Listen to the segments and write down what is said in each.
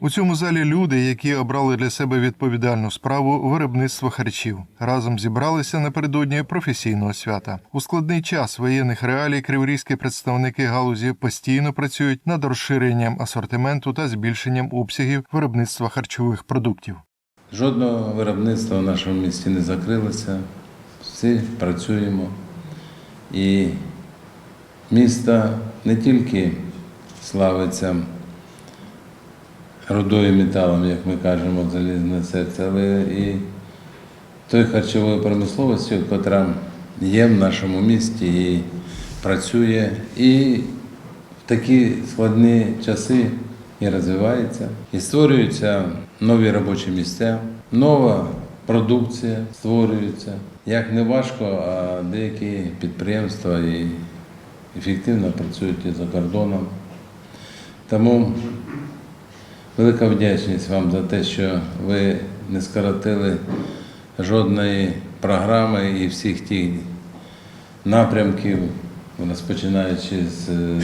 У цьому залі люди, які обрали для себе відповідальну справу виробництва харчів, разом зібралися напередодні професійного свята. У складний час воєнних реалій криворізькі представники галузі постійно працюють над розширенням асортименту та збільшенням обсягів виробництва харчових продуктів. Жодного виробництва в нашому місті не закрилося. Всі працюємо. І місто не тільки славиться рудою металом, як ми кажемо, залізне серце, але і той харчовою промисловістю, яка є в нашому місті і працює, і в такі складні часи і розвивається, і створюються нові робочі місця, нова продукція створюється. Як не важко, а деякі підприємства і ефективно працюють і за кордоном. Тому велика вдячність вам за те, що ви не скоротили жодної програми і всіх тих напрямків, розпочинаючи з е,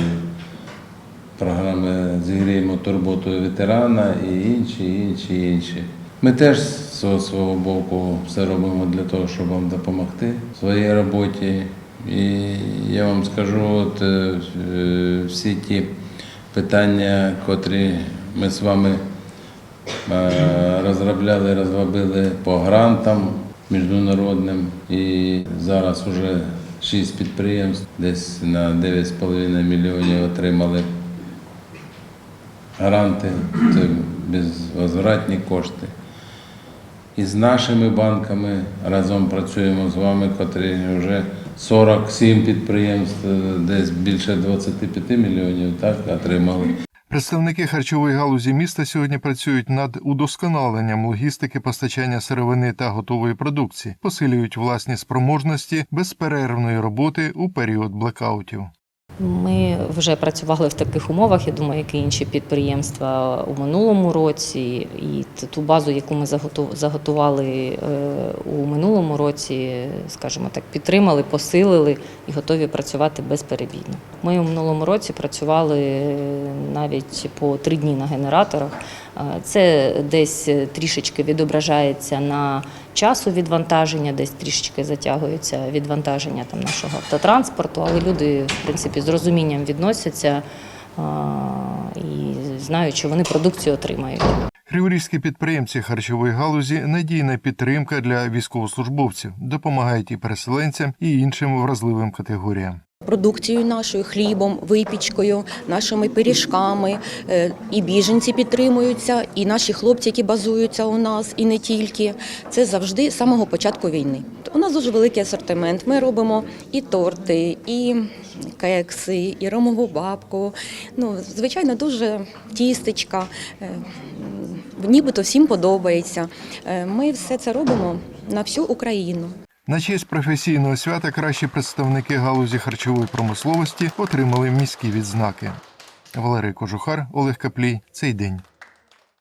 програми Зігріємо турботою ветерана і інші, інші, інші. Ми теж з свого, боку все робимо для того, щоб вам допомогти в своїй роботі. І я вам скажу, от е, всі ті питання, котрі ми з вами е, розробляли, розробили по грантам міжнародним. І зараз вже шість підприємств десь на 9,5 мільйонів отримали гранти, це безвозвратні кошти. І з нашими банками разом працюємо з вами, котрі вже 47 підприємств, десь більше 25 мільйонів так, отримали. Представники харчової галузі міста сьогодні працюють над удосконаленням логістики постачання сировини та готової продукції, посилюють власні спроможності безперервної роботи у період блекаутів. Ми вже працювали в таких умовах, я думаю, як і інші підприємства у минулому році. І ту базу, яку ми заготу- заготували е, у минулому році, скажімо так, підтримали, посилили і готові працювати безперебійно. Ми у минулому році працювали е, навіть по три дні на генераторах. Е, Це десь трішечки відображається на часу відвантаження, десь трішечки затягується відвантаження там нашого автотранспорту, але люди, в принципі, з розумінням відносяться і знають, що вони продукцію отримають. Криворізькі підприємці харчової галузі надійна підтримка для військовослужбовців, допомагають і переселенцям, і іншим вразливим категоріям. Продукцією нашою, хлібом, випічкою, нашими пиріжками. Е, І біженці підтримуються, і наші хлопці, які базуються у нас, і не тільки. Це завжди з самого початку війни. У нас дуже великий асортимент. Ми робимо і торти, і кекси, і ромову бабку. Ну, звичайно, дуже тістечка. Е, Нібито всім подобається. Е, Ми все це робимо на всю Україну. На честь професійного свята кращі представники галузі харчової промисловості отримали міські відзнаки. Валерій Кожухар, Олег Каплій. Цей день.